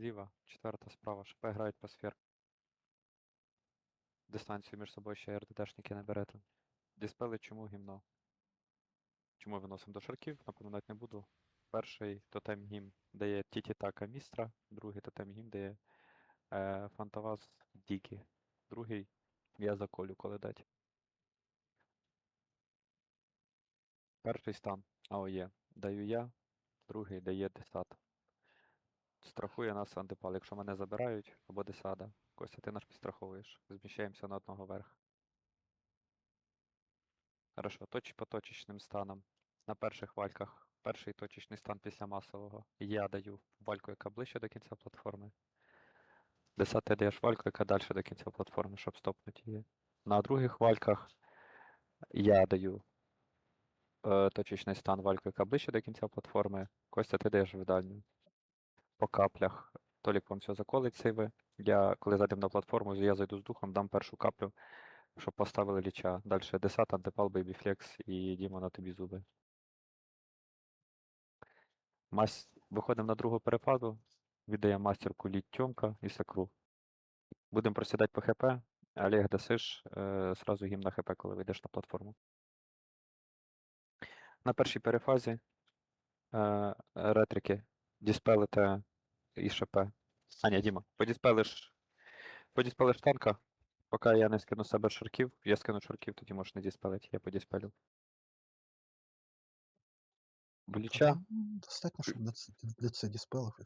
зліва, четверта справа. ШП грають по сфер. Дистанцію між собою ще РДДшники не берете. Діспели чому гімно? Чому виносимо до шарків? Напоминати не буду. Перший тотем гім дає Тітітака Містра, другий тотем гім дає е, Фантаваз Дікі. Другий я заколю коли дать. Перший стан АОЄ даю я, другий дає десат. Страхує нас антипал. Якщо мене забирають або десада, Костя, ти наш підстраховуєш. Зміщаємося на одного вверх. Хорошо, точ по точечним станам. На перших вальках. Перший точечний стан після масового. Я даю вальку, яка ближче до кінця платформи. Десятий даєш вальку, яка далі до кінця платформи, щоб стопнути її. На других вальках я даю е, точечний стан вальку, яка ближче до кінця платформи. Костя, ти даєш в дальню. По каплях. Толік вам все заколить сейви. Я, коли зайдемо на платформу, я зайду з духом, дам першу каплю, щоб поставили ліча. Далі десат, антипал, бейбіфлекс і Діма на тобі зуби. Мась... Виходимо на другу перепаду. Віддає мастерку лід Тьомка і сакру. Будемо просідати по ХП. Олег дасиш е, сразу гімн на ХП, коли вийдеш на платформу. На першій перефазі е, ретрики діспелите і ШП. А, ні, Діма, подіспелиш, подіспелиш танка, поки я не скину себе шарків. Я скину шарків, тоді можеш не діспелити, я подіспелю. Бліча. Та, Достатньо, щоб для, ц- для це діспелив